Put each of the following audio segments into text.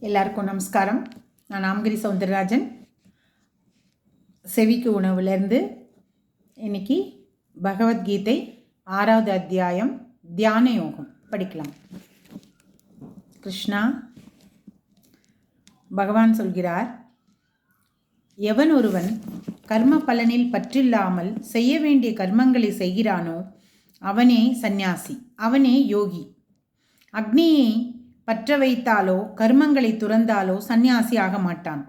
எல்லாருக்கும் நமஸ்காரம். நான் நாமகிரி சவுந்தரராஜன். செவிக்கு உணவுலேருந்து இன்னைக்கு பகவத்கீதை ஆறாவது அத்தியாயம் தியான யோகம். படிக்கலாம். கிருஷ்ணா பகவான் சொல்கிறார் எவன் ஒருவன் கர்ம பலனில் பற்றில்லாமல் செய்ய வேண்டிய கர்மங்களை செய்கிறானோ அவனே சந்நியாசி அவனே யோகி. அக்னியை பற்ற வைத்தாலோ கர்மங்களை துறந்தாலோ சந்நியாசி ஆக மாட்டான்.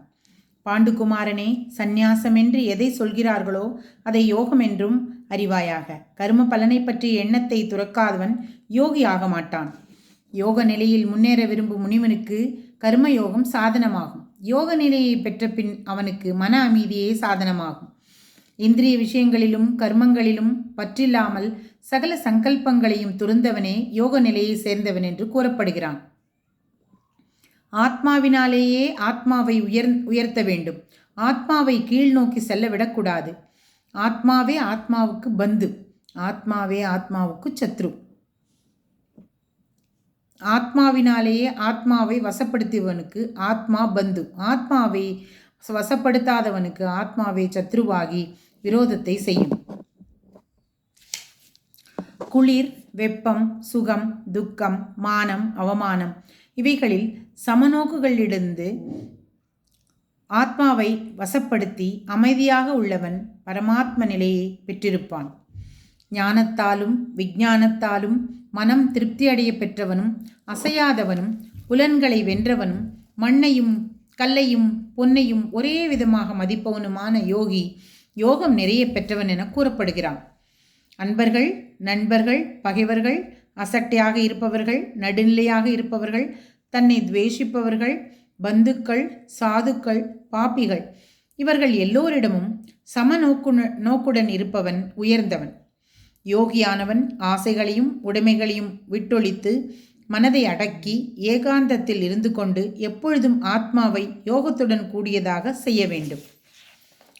பாண்டுகுமாரனே சந்நியாசமென்று எதை சொல்கிறார்களோ அதை யோகம் என்றும் அறிவாயாக. கர்ம பலனை பற்றிய எண்ணத்தை துறக்காதவன் யோகி ஆக மாட்டான். யோக நிலையில் முன்னேற விரும்பும் முனிவனுக்கு கர்ம யோகம் சாதனமாகும். யோக நிலையை பெற்ற பின் அவனுக்கு மன அமைதியே சாதனமாகும். இந்திரிய விஷயங்களிலும் கர்மங்களிலும் பற்றில்லாமல் சகல சங்கல்பங்களையும் துறந்தவனே யோக நிலையை சேர்ந்தவன் என்று கூறப்படுகிறான். ஆத்மாவினாலேயே ஆத்மாவை உயர் உயர்த்த வேண்டும். ஆத்மாவை கீழ் நோக்கி செல்ல விடக்கூடாது. ஆத்மாவே ஆத்மாவுக்கு பந்து. ஆத்மாவே ஆத்மாவுக்கு சத்ரு. ஆத்மாவினாலேயே ஆத்மாவை வசப்படுத்தியவனுக்கு ஆத்மா பந்து. ஆத்மாவை வசப்படுத்தாதவனுக்கு ஆத்மாவே சத்ருவாகி விரோதத்தை செய்யும். குளிர் வெப்பம் சுகம் துக்கம் மானம் அவமானம். இவைகளில் சமநோக்குகளிலிருந்து ஆத்மாவை வசப்படுத்தி அமைதியாக உள்ளவன் பரமாத்ம நிலையை பெற்றிருப்பான். ஞானத்தாலும் விஜானத்தாலும் மனம் திருப்தியடைய பெற்றவனும் அசையாதவனும் புலன்களை வென்றவனும் மண்ணையும் கல்லையும் பொன்னையும் ஒரே விதமாக மதிப்பவனுமான யோகி யோகம் நிறைய பெற்றவன் என கூறப்படுகிறான். அன்பர்கள் நண்பர்கள் பகைவர்கள் அசட்டையாக இருப்பவர்கள் நடுநிலையாக இருப்பவர்கள் தன்னை துவேஷிப்பவர்கள் பந்துக்கள் சாதுக்கள் பாப்பிகள். இவர்கள் எல்லோரிடமும் சம நோக்கு நோக்குடன் இருப்பவன் உயர்ந்தவன். யோகியானவன் ஆசைகளையும் உடைமைகளையும் விட்டொழித்து மனதை அடக்கி ஏகாந்தத்தில் இருந்து கொண்டு எப்பொழுதும் ஆத்மாவை யோகத்துடன் கூடியதாக செய்ய வேண்டும்.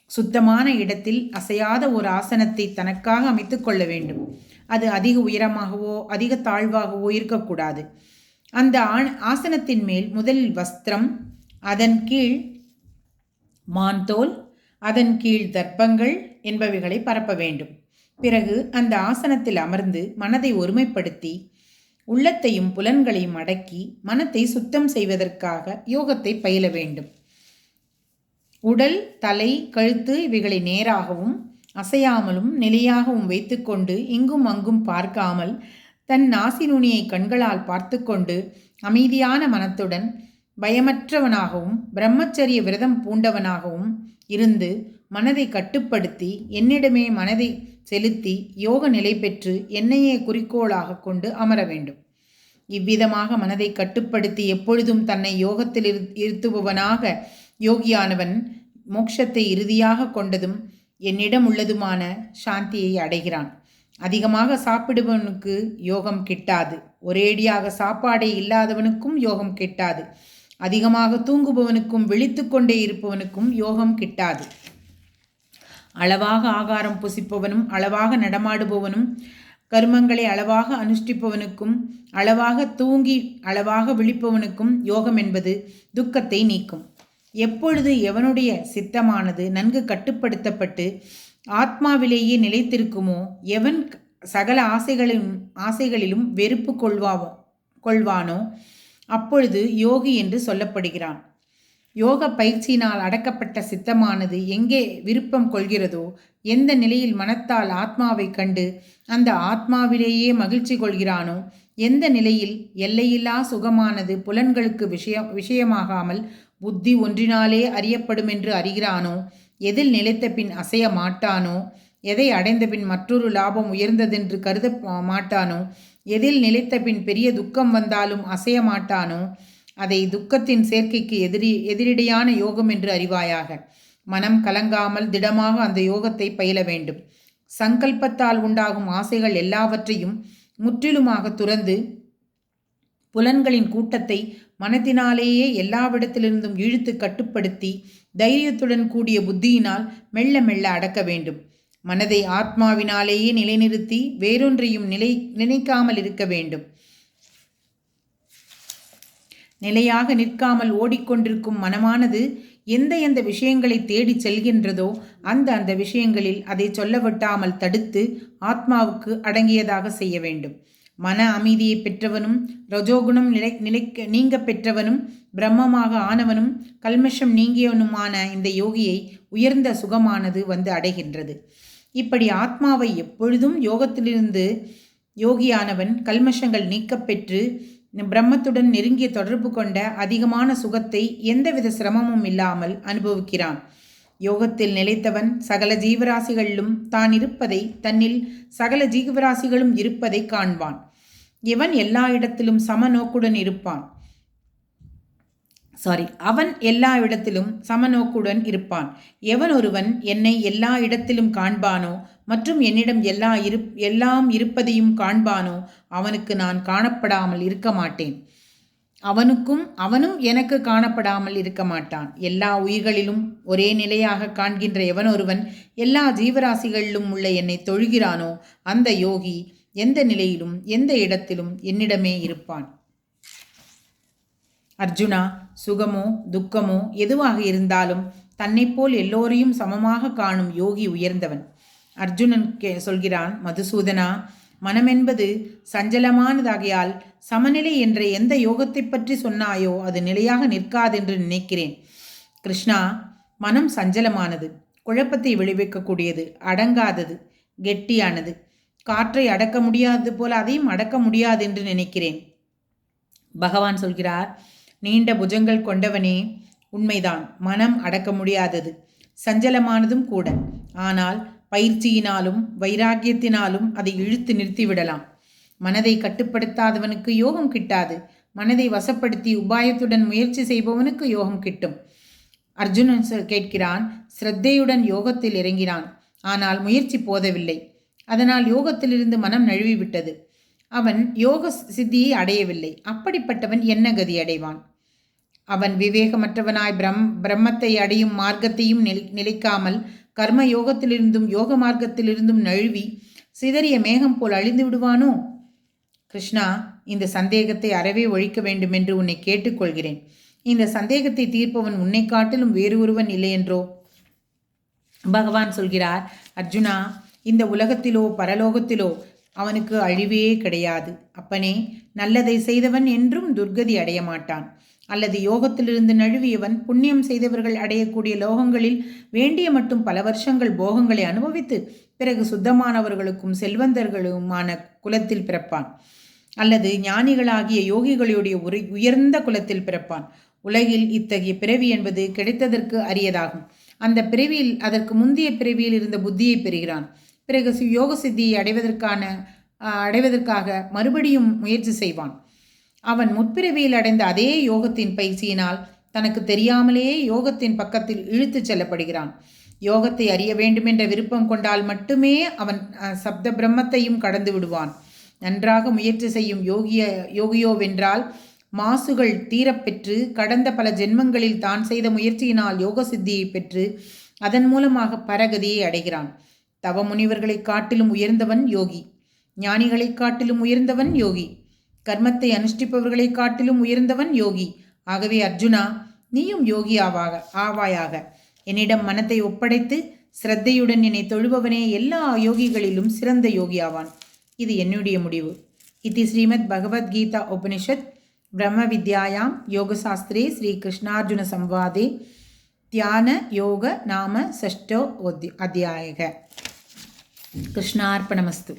சுத்தமான இடத்தில் அசையாத ஒரு ஆசனத்தை தனக்காக அமைத்து கொள்ள வேண்டும். அது அதிக உயரமாகவோ அதிக தாழ்வாகவோ இருக்கக்கூடாது. அந்த ஆசனத்தின் மேல் முதலில் வஸ்திரம் அதன் கீழ் மான்தோல் அதன் கீழ் தர்ப்பங்கள் என்பவைகளை பரப்ப வேண்டும். பிறகு அந்த ஆசனத்தில் அமர்ந்து மனதை ஒருமைப்படுத்தி உள்ளத்தையும் புலன்களையும் அடக்கி மனத்தை சுத்தம் செய்வதற்காக யோகத்தை பயில வேண்டும். உடல் தலை கழுத்து இவைகளை நேராகவும் அசையாமலும் நிலையாகவும் வைத்துக்கொண்டு இங்கும் அங்கும் பார்க்காமல் தன் நாசி நுனியை கண்களால் பார்த்து கொண்டு அமைதியான மனத்துடன் பயமற்றவனாகவும் பிரம்மச்சரிய விரதம் பூண்டவனாகவும் இருந்து மனதை கட்டுப்படுத்தி என்னிடமே மனதை செலுத்தி யோக நிலை பெற்று என்னையே குறிக்கோளாக கொண்டு அமர வேண்டும். இவ்விதமாக மனதை கட்டுப்படுத்தி எப்பொழுதும் தன்னை யோகத்தில் இருத்துபவனாக யோகியானவன் மோட்சத்தை இறுதியாக கொண்டதும் என்னிடம் உள்ளதுமான சாந்தியை அடைகிறான். அதிகமாக சாப்பிடுபவனுக்கு யோகம் கிட்டாது. ஒரேடியாக சாப்பாடே இல்லாதவனுக்கும் யோகம் கிட்டாது. அதிகமாக தூங்குபவனுக்கும் விழித்து கொண்டே இருப்பவனுக்கும் யோகம் கிட்டாது. அளவாக ஆகாரம் புசிப்பவனும் அளவாக நடமாடுபவனும் கர்மங்களை அளவாக அனுஷ்டிப்பவனுக்கும் அளவாக தூங்கி அளவாக விழிப்பவனுக்கும் யோகம் என்பது துக்கத்தை நீக்கும். எப்பொழுது எவனுடைய சித்தமானது நன்கு கட்டுப்படுத்தப்பட்டு ஆத்மாவிலேயே நிலைத்திருக்குமோ எவன் சகல ஆசைகளிலும் ஆசைகளிலும் வெறுப்பு கொள்வாவோ கொள்வானோ அப்பொழுது யோகி என்று சொல்லப்படுகிறான். யோக பயிற்சியினால் அடக்கப்பட்ட சித்தமானது எங்கே விருப்பம் கொள்கிறதோ எந்த நிலையில் மனத்தால் ஆத்மாவை கண்டு அந்த ஆத்மாவிலேயே மகிழ்ச்சி கொள்கிறானோ எந்த நிலையில் எல்லையில்லா சுகமானது புலன்களுக்கு விஷயம் விஷயமாகாமல் புத்தி ஒன்றினாலே அறியப்படும் என்று அறிகிறானோ? எதில் நிலைத்த பின் அசைய மாட்டானோ? எதை அடைந்த பின் மற்றொரு லாபம் உயர்ந்ததென்று கருத மாட்டானோ? எதில் நிலைத்த பின் பெரிய துக்கம் வந்தாலும் அசைய மாட்டானோ? அதை துக்கத்தின் சேர்க்கைக்கு எதிரி எதிரிடையான யோகம் என்று அறிவாயாக. மனம் கலங்காமல் திடமாக அந்த யோகத்தை பயில வேண்டும். சங்கல்பத்தால் உண்டாகும் ஆசைகள் எல்லாவற்றையும் முற்றிலுமாக துறந்து புலன்களின் கூட்டத்தை மனத்தினாலேயே எல்லாவிடத்திலிருந்தும் இழுத்து கட்டுப்படுத்தி தைரியத்துடன் கூடிய புத்தியினால் மெல்ல மெல்ல அடக்க வேண்டும். மனதை ஆத்மாவினாலேயே நிலைநிறுத்தி வேறொன்றையும் நிலை நினைக்காமல் இருக்க வேண்டும். நிலையாக நிற்காமல் ஓடிக்கொண்டிருக்கும் மனமானது எந்த எந்த விஷயங்களை தேடிச் செல்கின்றதோ அந்த அந்த விஷயங்களில் அதை சொல்லவிட்டாமல் தடுத்து ஆத்மாவுக்கு அடங்கியதாக செய்ய வேண்டும். மன அமைதியை பெற்றவனும் ரஜோகுணம் நிலை நிலைக்க நீங்க பெற்றவனும் பிரம்மமாக ஆனவனும் கல்மஷம் நீங்கியவனுமான இந்த யோகியை உயர்ந்த சுகமானது வந்து அடைகின்றது. இப்படி ஆத்மாவை எப்பொழுதும் யோகத்திலிருந்து யோகியானவன் கல்மஷங்கள் நீக்கப்பெற்று பிரம்மத்துடன் நெருங்கிய தொடர்பு கொண்ட அதிகமான சுகத்தை எந்தவித சிரமமும் இல்லாமல் அனுபவிக்கிறான். யோகத்தில் நிலைத்தவன் சகல ஜீவராசிகளிலும் தான் இருப்பதை தன்னில் சகல ஜீவராசிகளும் இருப்பதை காண்பான். இவன் எல்லா இடத்திலும் சம நோக்குடன் இருப்பான். சாரி அவன் எல்லா இடத்திலும் சமநோக்குடன் இருப்பான். எவன் ஒருவன் என்னை எல்லா இடத்திலும் காண்பானோ மற்றும் என்னிடம் எல்லா இரு எல்லாம் இருப்பதையும் காண்பானோ அவனுக்கு நான் காணப்படாமல் இருக்க மாட்டேன். அவனுக்கும் அவனும் எனக்கு காணப்படாமல் இருக்க மாட்டான். எல்லா உயிர்களிலும் ஒரே நிலையாக காண்கின்ற எவனொருவன் எல்லா ஜீவராசிகளிலும் உள்ள என்னை தொழுகிறானோ அந்த யோகி எந்த நிலையிலும் எந்த இடத்திலும் என்னிடமே இருப்பான். அர்ஜுனா சுகமோ துக்கமோ எதுவாக இருந்தாலும் தன்னைப்போல் எல்லோரையும் சமமாக காணும் யோகி உயர்ந்தவன். அர்ஜுனன் கே சொல்கிறான் மதுசூதனா மனமென்பது சஞ்சலமானதாகையால் சமநிலை என்ற எந்த யோகத்தை பற்றி சொன்னாயோ அது நிலையாக நிற்காதென்று நினைக்கிறேன். கிருஷ்ணா மனம் சஞ்சலமானது குழப்பத்தை விளைவிக்கக்கூடியது அடங்காதது கெட்டியானது காற்றை அடக்க முடியாதது போல அதையும் அடக்க முடியாது என்று நினைக்கிறேன். பகவான் சொல்கிறார் நீண்ட புஜங்கள் கொண்டவனே உண்மைதான் மனம் அடக்க முடியாதது சஞ்சலமானதும் கூட. ஆனால் பயிற்சியினாலும் வைராக்கியத்தினாலும் அதை இழுத்து நிறுத்திவிடலாம். மனதை கட்டுப்படுத்தாதவனுக்கு யோகம் கிட்டாது மனதை வசப்படுத்தி உபாயத்துடன் முயற்சி செய்பவனுக்கு யோகம் கிட்டும். அர்ஜுனன் கேட்கிறான் ஸ்ரத்தையுடன் யோகத்தில் இறங்கினான் ஆனால் முயற்சி போதவில்லை. அதனால் யோகத்திலிருந்து மனம் நழுவிவிட்டது. அவன் யோக சித்தியை அடையவில்லை. அப்படிப்பட்டவன் என்ன கதி அடைவான்? அவன் விவேகமற்றவனாய் பிரம் பிரம்மத்தை அடையும் மார்க்கத்தையும் நிலைக்காமல் கர்ம யோகத்திலிருந்தும் யோக மார்க்கத்திலிருந்தும் நழுவி சிதறிய மேகம் போல் அழிந்து விடுவானோ? கிருஷ்ணா இந்த சந்தேகத்தை அறவே ஒழிக்க வேண்டும் என்று உன்னை கேட்டுக்கொள்கிறேன். இந்த சந்தேகத்தை தீர்ப்பவன் உன்னை காட்டிலும் வேறு ஒருவன் இல்லை என்றோ பகவான் சொல்கிறார் அர்ஜுனா இந்த உலகத்திலோ பரலோகத்திலோ அவனுக்கு அழிவே கிடையாது. அப்பனே நல்லதை செய்தவன் என்றும் துர்கதி அடைய மாட்டான். அல்லது யோகத்திலிருந்து நழுவியவன் புண்ணியம் செய்தவர்கள் அடையக்கூடிய லோகங்களில் வேண்டிய மட்டும் பல வருஷங்கள் போகங்களை அனுபவித்து பிறகு சுத்தமானவர்களுக்கும் செல்வந்தர்களுமான குலத்தில் பிறப்பான். அல்லது ஞானிகளாகிய யோகிகளுடைய ஒரு உயர்ந்த குலத்தில் பிறப்பான். உலகில் இத்தகைய பிறவி என்பது கிடைத்ததற்கு அரியதாகும். அந்த பிறவியில் அதற்கு முந்தைய பிறவியில் இருந்த புத்தியை பெறுகிறான். பிறகு யோக சித்தியை அடைவதற்கான அடைவதற்காக மறுபடியும் முயற்சி செய்வான். அவன் முற்பிறவியில் அடைந்த அதே யோகத்தின் பயிற்சியினால் தனக்கு தெரியாமலேயே யோகத்தின் பக்கத்தில் இழுத்துச் செல்லப்படுகிறான். யோகத்தை அறிய வேண்டுமென்ற விருப்பம் கொண்டால் மட்டுமே அவன் சப்த பிரம்மத்தையும் கடந்து விடுவான். நன்றாக முயற்சி செய்யும் யோகிய யோகியோவென்றால் மாசுகள் தீரப்பெற்று கடந்த பல ஜென்மங்களில் தான் செய்த முயற்சியினால் யோக சித்தியை பெற்று அதன் மூலமாக பரகதியை அடைகிறான். தவ முனிவர்களைக் காட்டிலும் உயர்ந்தவன் யோகி. ஞானிகளைக் காட்டிலும் உயர்ந்தவன் யோகி. கர்மத்தை அனுஷ்டிப்பவர்களைக் காட்டிலும் உயர்ந்தவன் யோகி. ஆகவே அர்ஜுனா நீயும் யோகி ஆவாக ஆவாயாக. என்னிடம் மனத்தை ஒப்படைத்து சிரத்தையுடன் என்னை தொழுபவனே எல்லா யோகிகளிலும் சிறந்த யோகி ஆவான். இது என்னுடைய முடிவு. இது ஸ்ரீமத் பகவத்கீதா உபனிஷத் பிரம்ம வித்யாயாம் யோகசாஸ்திரே ஸ்ரீ கிருஷ்ணார்ஜுன சம்வாதே தியான யோக நாம சஷ்டோ அத்தியாயக. கிருஷ்ணார்ப்பணமஸ்து